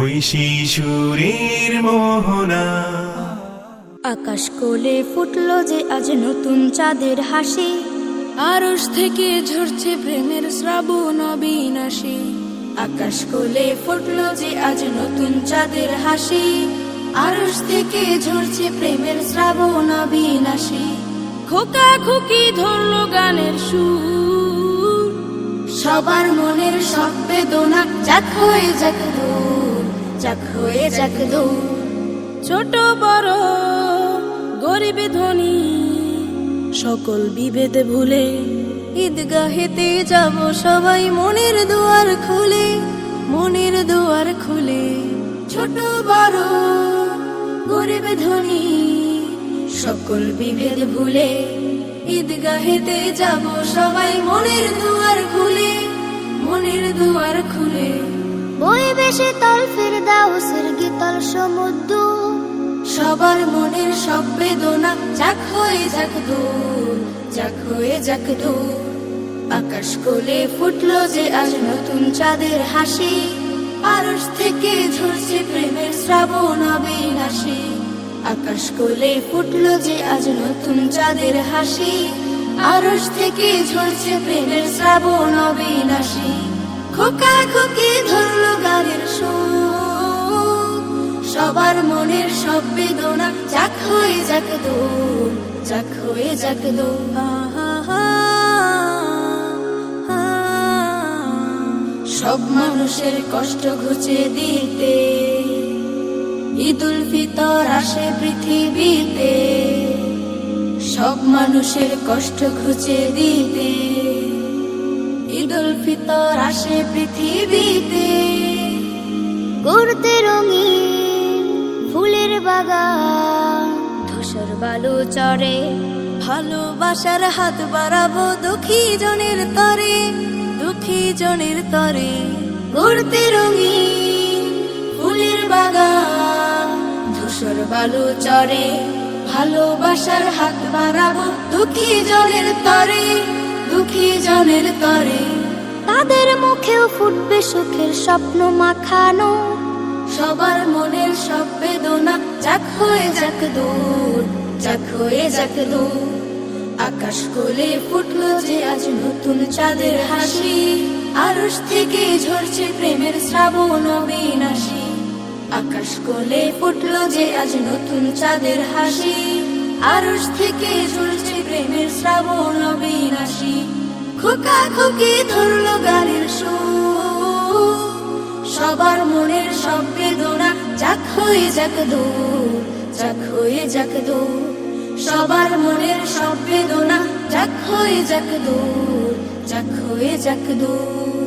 ওই শিশুরের মোহনা। আকাশ কোলে ফুটলো যে আজ নতুন চাঁদের হাসি। আরশ থেকে ঝরছে প্রেমের শ্রাবণ অবিনাশী। আকাশ কোলে ফুটলো যে আজ নতুন চাঁদের হাসি। আরশ থেকে ঝরছে প্রেমের শ্রাবণ অবিনাশী। খোকা খুকি ধরলো গানের সুর। সবার মনের সব বেদনা যাক হয়ে যাক দূর। যাক, হয়ে যাক দূর। ছোট, বড়, গরিব, ধনী, সকল বিভেদ ভুলে ঈদগাহেতে যাব সবাই মনের দুয়ার খুলে, মনের দুয়ার খুলে। ছোট, বড়, গরিব, ধনী, সকল বিভেদ ভুলে ঈদগাহেতে যাব সবাই মনের দুয়ার খুলে, মনের দুয়ার খুলে। বই বেশি তল ফির দাউসের গীতল সমুদ্র। সবার মনের সব বেদনা, যাক হয়ে যাক যাক হয়ে যাক আকাশ কোলে ফুটলো যে আজ নতুন চাঁদের হাসি, আরশ থেকে ঝরছে প্রেমের শ্রাবণ অবিনাশী। আকাশ কোলে ফুটলো যে আজ নতুন চাঁদের হাসি, আরশ থেকে ঝরছে প্রেমের শ্রাবণ অবিনাশী। খোকা খোকি সবার মনের সব বেদনা। যাক হয়ে যাক দূর যাক হয়ে যাক দূর সব মানুষের কষ্ট ঘুচে দিতে ঈদুল ফিতর আসে পৃথিবীতে। সব মানুষের কষ্ট ঘুচে দিতে ঈদুল ফিতর আসে পৃথিবীতে। করতে রঙিন বাগান, ধূসর বালু চড়ে, ভালোবাসার হাত বাড়াবো দুঃখী জনের তরে, দুঃখী জনের তরে। ঘুরতে রঙিন ফুলের বাগান, ধূসর বালু চড়ে, ভালোবাসার হাত বাড়াবো দুঃখী জনের তরে, দুঃখী জনের তরে। তাদের মুখেও ফুটবে সুখের স্বপ্ন মাখানো সবার মনের সব বেদনা। যাক হয়ে যাক দূর, যাক হয়ে যাক দূর। আকাশ কোলে ফুটলো যে আজ নতুন চাঁদের হাসি। আরশ থেকে ঝরছে প্রেমের শ্রাবণ অবিনাশী। আকাশ কোলে ফুটলো যে আজ নতুন চাঁদের হাসি। আরশ থেকে ঝরছে প্রেমের শ্রাবণ অবিনাশী। খোকা খুকি ধরলো গানের সুর। সবার মনের সব হয়ে যাক দূর যাক হয়ে যাক দূর সবার মনের সব বেদনা যাক হয়ে যাক দূর যাক হয়ে যাক দূর